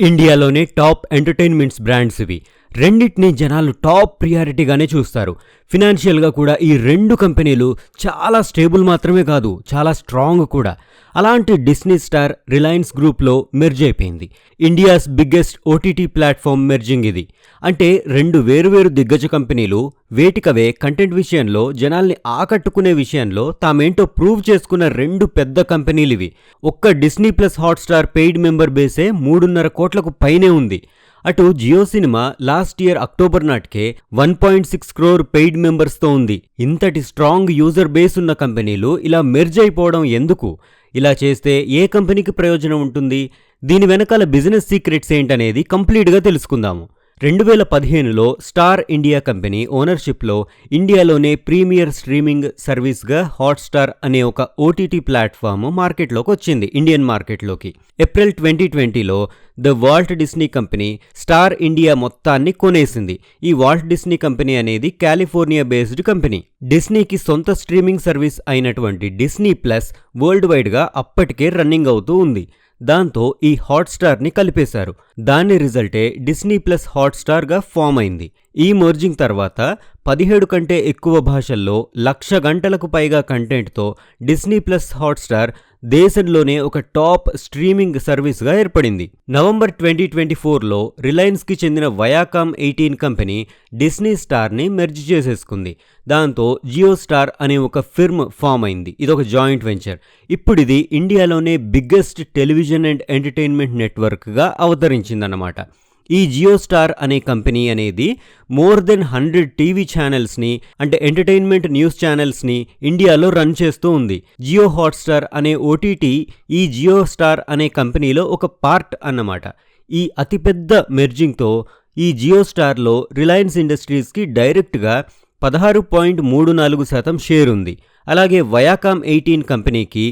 ఇండియాలోనే top entertainments brands ఇవి. రెండింటినీ జనాలు టాప్ ప్రియారిటీగానే చూస్తారు. ఫినాన్షియల్గా కూడా ఈ రెండు కంపెనీలు చాలా స్టేబుల్ మాత్రమే కాదు చాలా స్ట్రాంగ్ కూడా. అలాంటి డిస్నీ స్టార్ రిలయన్స్ గ్రూప్లో మెర్జ్ అయిపోయింది. India's biggest OTT platform merging ఇది. అంటే రెండు వేరువేరు దిగ్గజ కంపెనీలు వేటికవే కంటెంట్ విషయంలో జనాల్ని ఆకట్టుకునే విషయంలో తామేంటో ప్రూవ్ చేసుకున్న రెండు పెద్ద కంపెనీలు ఇవి. ఒక్క Disney plus Hotstar paid member బేసే మూడున్నర కోట్లకు పైనే ఉంది. అటు Jio cinema last year October నాటికే one point six crore paid మెంబర్స్తో ఉంది. ఇంతటి స్ట్రాంగ్ యూజర్ బేస్ ఉన్న కంపెనీలు ఇలా మెర్జ్ అయిపోవడం ఎందుకు? ఇలా చేస్తే ఏ కంపెనీకి ప్రయోజనం ఉంటుంది? దీని వెనకాల బిజినెస్ సీక్రెట్స్ ఏంటనేది కంప్లీట్గా తెలుసుకుందాము. రెండు వేల పదిహేనులో స్టార్ ఇండియా కంపెనీ ఓనర్షిప్లో ఇండియాలోనే ప్రీమియర్ స్ట్రీమింగ్ సర్వీస్గా హాట్స్టార్ అనే ఒక ఓటీటీ ప్లాట్ఫామ్ మార్కెట్లోకి వచ్చింది ఇండియన్ మార్కెట్లోకి. ఏప్రిల్ ట్వంటీ ట్వంటీలో the Walt Disney company Star India మొత్తాన్ని కొనేసింది. ఈ వాల్ట్ డిస్నీ కంపెనీ అనేది కాలిఫోర్నియా బేస్డ్ కంపెనీ డిస్నీకి సొంత స్ట్రీమింగ్ సర్వీస్ అయినటువంటి డిస్నీ ప్లస్ వరల్డ్ వైడ్గా అప్పటికే రన్నింగ్ అవుతూ ఉంది. దాంతో ఈ హాట్స్టార్ని కలిపేశారు. దాని రిజల్టే డిస్నీ ప్లస్ హాట్స్టార్గా ఫామ్ అయింది. ఈ మర్జింగ్ తర్వాత పదిహేడు కంటే ఎక్కువ భాషల్లో లక్ష గంటలకు పైగా కంటెంట్తో డిస్నీ ప్లస్ హాట్స్టార్ దేశంలోనే ఒక టాప్ స్ట్రీమింగ్ సర్వీస్గా ఏర్పడింది. నవంబర్ ట్వంటీ ట్వంటీ ఫోర్లో రిలయన్స్కి చెందిన వయాకామ్ ఎయిటీన్ కంపెనీ డిస్నీ స్టార్ని మెర్జ్ చేసేసుకుంది. దాంతో జియో స్టార్ అనే ఒక ఫిర్మ్ ఫామ్ అయింది. ఇదొక జాయింట్ వెంచర్. ఇప్పుడు ఇది ఇండియాలోనే బిగ్గెస్ట్ టెలివిజన్ అండ్ ఎంటర్టైన్మెంట్ నెట్వర్క్గా అవతరించిందన్నమాట. ఈ జియో స్టార్ అనే కంపెనీ అనేది మోర్ దెన్ హండ్రెడ్ టీవీ ఛానల్స్ని అంటే ఎంటర్టైన్మెంట్ న్యూస్ ఛానల్స్ని ఇండియాలో రన్ చేస్తూ ఉంది. జియో హాట్స్టార్ అనే ఓటీటీ ఈ జియో స్టార్ అనే కంపెనీలో ఒక పార్ట్ అన్నమాట. ఈ అతిపెద్ద మెర్జింగ్తో ఈ జియో స్టార్లో రిలయన్స్ ఇండస్ట్రీస్కి డైరెక్ట్గా పదహారు పాయింట్ మూడు నాలుగు శాతం షేర్ ఉంది. అలాగే వయాకామ్ ఎయిటీన్ కంపెనీకి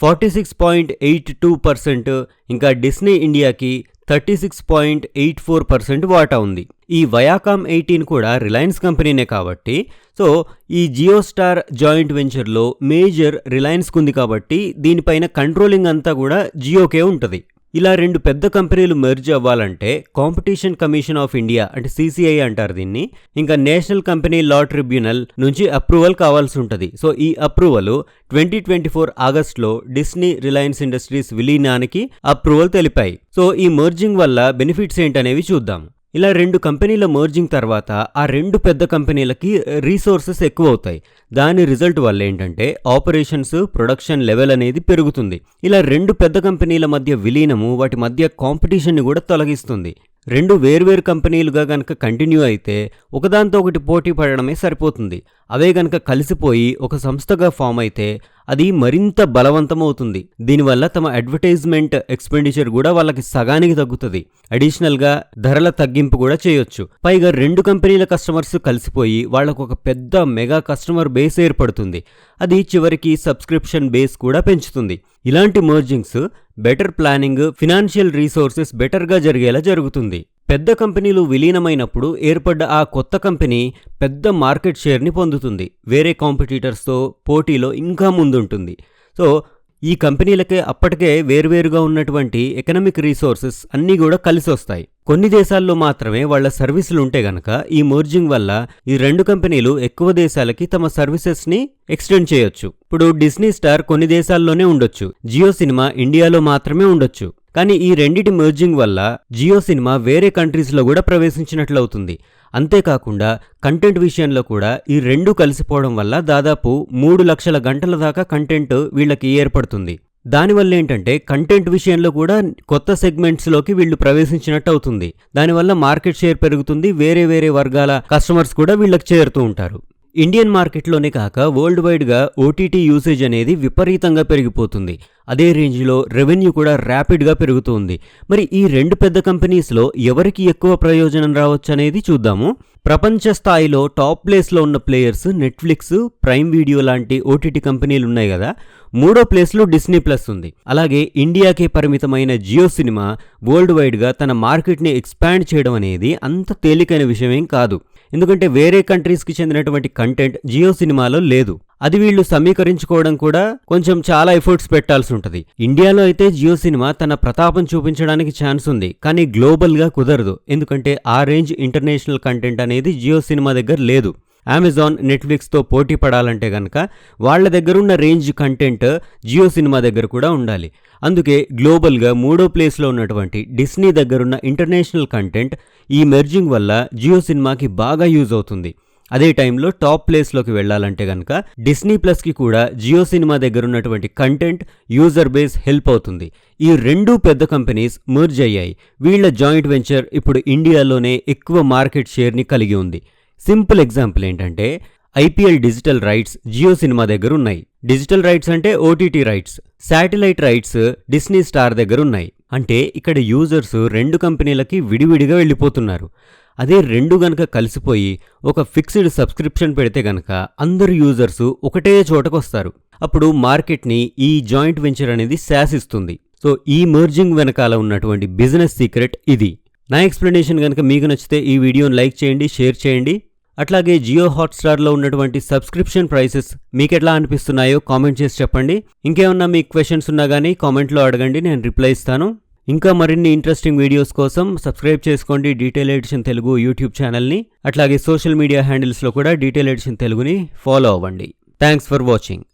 forty six point eight two percent ఇంకా డిస్నీ ఇండియాకి thirty six point eight four percent వాటా ఉంది. ఈ వయాకామ్ ఎయిటీన్ కూడా రిలయన్స్ కంపెనీనే కాబట్టి సో ఈ జియో స్టార్ జాయింట్ వెంచర్లో మేజర్ రిలయన్స్కి ఉంది కాబట్టి దీనిపైన కంట్రోలింగ్ అంతా కూడా జియోకే ఉంటుంది. ఇలా రెండు పెద్ద కంపెనీలు మెర్జ్ అవ్వాలంటే కాంపిటీషన్ కమిషన్ ఆఫ్ ఇండియా అంటే సీసీఐ అంటారు దీన్ని. ఇంకా నేషనల్ కంపెనీ లా ట్రిబ్యునల్ నుంచి అప్రూవల్ కావాల్సి ఉంటుంది. సో ఈ అప్రూవల్ ట్వంటీ ట్వంటీ ఫోర్ ఆగస్ట్లో డిస్నీ రిలయన్స్ ఇండస్ట్రీస్ విలీనానికి అప్రూవల్ తెలిపాయి. సో ఈ మర్జింగ్ వల్ల బెనిఫిట్స్ ఏంటనేవి చూద్దాం. ఇలా రెండు కంపెనీల మర్జింగ్ తర్వాత ఆ రెండు పెద్ద కంపెనీలకి రీసోర్సెస్ ఎక్కువ అవుతాయి దాని రిజల్ట్ వల్ల ఏంటంటే ఆపరేషన్స్ ప్రొడక్షన్ లెవెల్ అనేది పెరుగుతుంది. ఇలా రెండు పెద్ద కంపెనీల మధ్య విలీనము వాటి మధ్య కాంపిటీషన్ని కూడా తొలగిస్తుంది. రెండు వేర్వేరు కంపెనీలుగా గనక కంటిన్యూ అయితే ఒకదాంతో ఒకటి పోటీ పడడమే సరిపోతుంది. అవే గనక కలిసిపోయి ఒక సంస్థగా ఫామ్ అయితే అది మరింత బలవంతమవుతుంది. దీనివల్ల తమ అడ్వర్టైజ్మెంట్ ఎక్స్పెండిచర్ కూడా వాళ్ళకి సగానికి తగ్గుతుంది. అడిషనల్గా ధరల తగ్గింపు కూడా చేయొచ్చు. పైగా రెండు కంపెనీల కస్టమర్స్ కలిసిపోయి వాళ్ళకు ఒక పెద్ద మెగా కస్టమర్ బేస్ ఏర్పడుతుంది. అది చివరికి సబ్స్క్రిప్షన్ బేస్ కూడా పెంచుతుంది. ఇలాంటి mergings better planning financial resources బెటర్గా జరిగేలా జరుగుతుంది. పెద్ద కంపెనీలు విలీనమైనప్పుడు ఏర్పడ్డ ఆ కొత్త కంపెనీ పెద్ద మార్కెట్ షేర్ని పొందుతుంది. వేరే కాంపిటీటర్స్తో పోటీలో ఇంకా ముందుంటుంది. సో ఈ కంపెనీలకే అప్పటికే వేర్వేరుగా ఉన్నటువంటి ఎకనమిక్ రీసోర్సెస్ అన్నీ కూడా కలిసి వస్తాయి కొన్ని దేశాల్లో మాత్రమే వాళ్ళ సర్వీసులు ఉంటే గనక ఈ మోర్జింగ్ వల్ల ఈ రెండు కంపెనీలు ఎక్కువ దేశాలకి తమ సర్వీసెస్ని ఎక్స్టెండ్ చేయొచ్చు. ఇప్పుడు డిస్నీ స్టార్ కొన్ని దేశాల్లోనే ఉండొచ్చు. జియో సినిమా ఇండియాలో మాత్రమే ఉండొచ్చు. కానీ ఈ రెండిటి మెర్జింగ్ వల్ల జియో సినిమా వేరే కంట్రీస్లో కూడా ప్రవేశించినట్లవుతుంది. అంతేకాకుండా కంటెంట్ విషయంలో కూడా ఈ రెండు కలిసిపోవడం వల్ల దాదాపు మూడు లక్షల గంటల దాకా కంటెంట్ వీళ్ళకి ఏర్పడుతుంది. దానివల్ల ఏంటంటే కంటెంట్ విషయంలో కూడా కొత్త సెగ్మెంట్స్లోకి వీళ్ళు ప్రవేశించినట్టు అవుతుంది దానివల్ల మార్కెట్ షేర్ పెరుగుతుంది వేరే వేరే వర్గాల కస్టమర్స్ కూడా వీళ్ళకి చేరుతూ ఉంటారు. ఇండియన్ మార్కెట్లోనే కాక వరల్డ్ వైడ్గా ఓటీటీ యూసేజ్ అనేది విపరీతంగా పెరిగిపోతుంది. అదే రేంజ్లో రెవెన్యూ కూడా ర్యాపిడ్గా పెరుగుతుంది. మరి ఈ రెండు పెద్ద కంపెనీస్లో ఎవరికి ఎక్కువ ప్రయోజనం రావచ్చు అనేది చూద్దాము. ప్రపంచ స్థాయిలో టాప్ ప్లేస్లో ఉన్న ప్లేయర్స్ నెట్ఫ్లిక్స్ ప్రైమ్ వీడియో లాంటి ఓటీటీ కంపెనీలు ఉన్నాయి కదా. మూడో ప్లేస్లో డిస్నీ ప్లస్ ఉంది. అలాగే ఇండియాకే పరిమితమైన జియో సినిమా వరల్డ్ వైడ్గా తన మార్కెట్ని ఎక్స్పాండ్ చేయడం అనేది అంత తేలికైన విషయమేం కాదు. ఎందుకంటే వేరే కంట్రీస్కి చెందినటువంటి కంటెంట్ జియో సినిమాలో లేదు. అది వీళ్ళు సమీకరించుకోవడం కూడా కొంచెం చాలా ఎఫర్ట్స్ పెట్టాల్సి ఉంటుంది. ఇండియాలో అయితే జియో సినిమా తన ప్రతాపం చూపించడానికి ఛాన్స్ ఉంది కానీ గ్లోబల్గా కుదరదు. ఎందుకంటే ఆ రేంజ్ ఇంటర్నేషనల్ కంటెంట్ అనేది జియో సినిమా దగ్గర లేదు. అమెజాన్ నెట్ఫ్లిక్స్తో పోటీ పడాలంటే కనుక వాళ్ళ దగ్గరున్న రేంజ్ కంటెంట్ జియో సినిమా దగ్గర కూడా ఉండాలి. అందుకే గ్లోబల్గా మూడో ప్లేస్లో ఉన్నటువంటి డిస్నీ దగ్గరున్న ఇంటర్నేషనల్ కంటెంట్ ఈ మెర్జింగ్ వల్ల జియో సినిమాకి బాగా యూజ్ అవుతుంది. అదే టైంలో టాప్ ప్లేస్లోకి వెళ్ళాలంటే కనుక డిస్నీ ప్లస్కి కూడా జియో సినిమా దగ్గర ఉన్నటువంటి కంటెంట్ యూజర్ బేస్ హెల్ప్ అవుతుంది. ఈ రెండు పెద్ద కంపెనీస్ మర్జ్ అయ్యాయి. వీళ్ళ జాయింట్ వెంచర్ ఇప్పుడు ఇండియాలోనే ఎక్కువ మార్కెట్ షేర్ని కలిగి ఉంది. సింపుల్ ఎగ్జాంపుల్ ఏంటంటే IPL digital rights Jio cinema దగ్గర ఉన్నాయి డిజిటల్ రైట్స్ అంటే OTT rights satellite rights Disney Star దగ్గర ఉన్నాయి అంటే ఇక్కడ యూజర్స్ రెండు కంపెనీలకి విడివిడిగా వెళ్ళిపోతున్నారు. అదే రెండు గనక కలిసిపోయి ఒక ఫిక్స్డ్ సబ్స్క్రిప్షన్ పెడితే గనక అందరు యూజర్స్ ఒకటే చోటకొస్తారు. అప్పుడు మార్కెట్ని ఈ జాయింట్ వెంచర్ అనేది శాసిస్తుంది. సో ఈ మర్జింగ్ వెనకాల ఉన్నటువంటి బిజినెస్ సీక్రెట్ ఇది. నా ఎక్స్ప్లెనేషన్ కనుక మీకు నచ్చితే ఈ వీడియోని లైక్ చేయండి షేర్ చేయండి. అట్లాగే జియో హాట్స్టార్లో ఉన్నటువంటి సబ్స్క్రిప్షన్ ప్రైసెస్ మీకు ఎట్లా అనిపిస్తున్నాయో కామెంట్ చేసి చెప్పండి. ఇంకేమన్నా మీ క్వశ్చన్స్ ఉన్నా కానీ కామెంట్లో అడగండి నేను రిప్లై ఇస్తాను. ఇంకా మరిన్ని ఇంట్రెస్టింగ్ వీడియోస్ కోసం సబ్స్క్రైబ్ చేసుకోండి డీటెయిల్ ఎడిషన్ తెలుగు యూట్యూబ్ ఛానల్ని అట్లాగే సోషల్ మీడియా హ్యాండిల్స్లో కూడా డీటెయిల్ ఎడిషన్ తెలుగుని ఫాలో అవ్వండి. Thanks for watching